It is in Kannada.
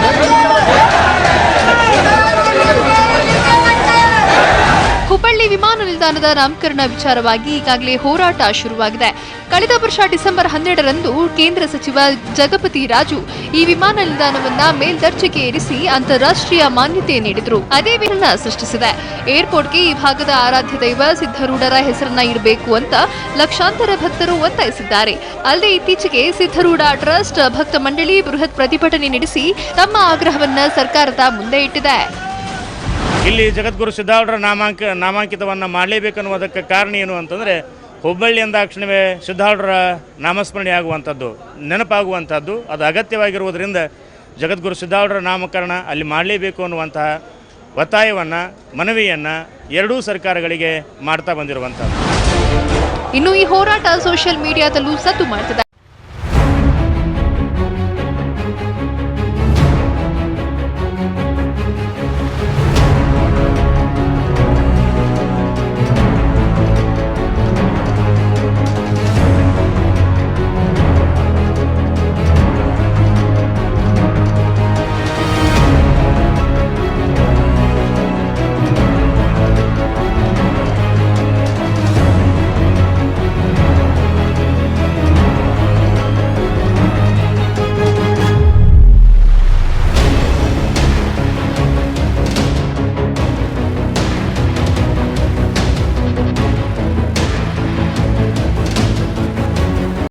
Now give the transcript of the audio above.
Thank you. ದೇವಸ್ಥಾನದ ನಾಮಕರಣ ವಿಚಾರವಾಗಿ ಈಗಾಗಲೇ ಹೋರಾಟ ಶುರುವಾಗಿದೆ. ಕಳೆದ ವರ್ಷ ಡಿಸೆಂಬರ್ ಹನ್ನೆರಡರಂದು ಕೇಂದ್ರ ಸಚಿವ ಜಗಪತಿ ರಾಜು ಈ ವಿಮಾನ ನಿಲ್ದಾಣವನ್ನ ಮೇಲ್ದರ್ಜೆಗೆ ಏರಿಸಿ ಅಂತಾರಾಷ್ಟ್ರೀಯ ಮಾನ್ಯತೆ ನೀಡಿದ್ರು. ಅದೇ ವಿಮಾನ ಸೃಷ್ಟಿಸಿದೆ. ಏರ್ಪೋರ್ಟ್ಗೆ ಈ ಭಾಗದ ಆರಾಧ್ಯ ದೈವ ಸಿದ್ಧರೂಢರ ಹೆಸರನ್ನ ಇಡಬೇಕು ಅಂತ ಲಕ್ಷಾಂತರ ಭಕ್ತರು ಒತ್ತಾಯಿಸಿದ್ದಾರೆ. ಅಲ್ಲದೆ ಇತ್ತೀಚೆಗೆ ಸಿದ್ಧರೂಢ ಟ್ರಸ್ಟ್ ಭಕ್ತ ಮಂಡಳಿ ಬೃಹತ್ ಪ್ರತಿಭಟನೆ ನಡೆಸಿ ತಮ್ಮ ಆಗ್ರಹವನ್ನ ಸರ್ಕಾರದ ಮುಂದೆ ಇಟ್ಟಿದೆ. ಇಲ್ಲಿ ಜಗದ್ಗುರು ಸಿದ್ಧಾರೂಢರ ನಾಮಾಂಕ ನಾಮಾಂಕಿತವನ್ನು ಮಾಡಲೇಬೇಕನ್ನುವುದಕ್ಕೆ ಕಾರಣ ಏನು ಅಂತಂದರೆ, ಹುಬ್ಬಳ್ಳಿ ಅಂದಾಕ್ಷಣವೇ ಸಿದ್ಧಾರೂಢರ ನಾಮಸ್ಮರಣೆ ಆಗುವಂಥದ್ದು, ನೆನಪಾಗುವಂಥದ್ದು, ಅದು ಅಗತ್ಯವಾಗಿರುವುದರಿಂದ ಜಗದ್ಗುರು ಸಿದ್ಧಾರೂಢರ ನಾಮಕರಣ ಅಲ್ಲಿ ಮಾಡಲೇಬೇಕು ಅನ್ನುವಂತಹ ಒತ್ತಾಯವನ್ನು, ಮನವಿಯನ್ನು ಎರಡೂ ಸರ್ಕಾರಗಳಿಗೆ ಮಾಡ್ತಾ ಬಂದಿರುವಂಥದ್ದು. ಇನ್ನು ಈ ಹೋರಾಟ ಸೋಷಿಯಲ್ ಮೀಡಿಯಾದಲ್ಲೂ ಸದ್ದು ಮಾಡ್ತಿದೆ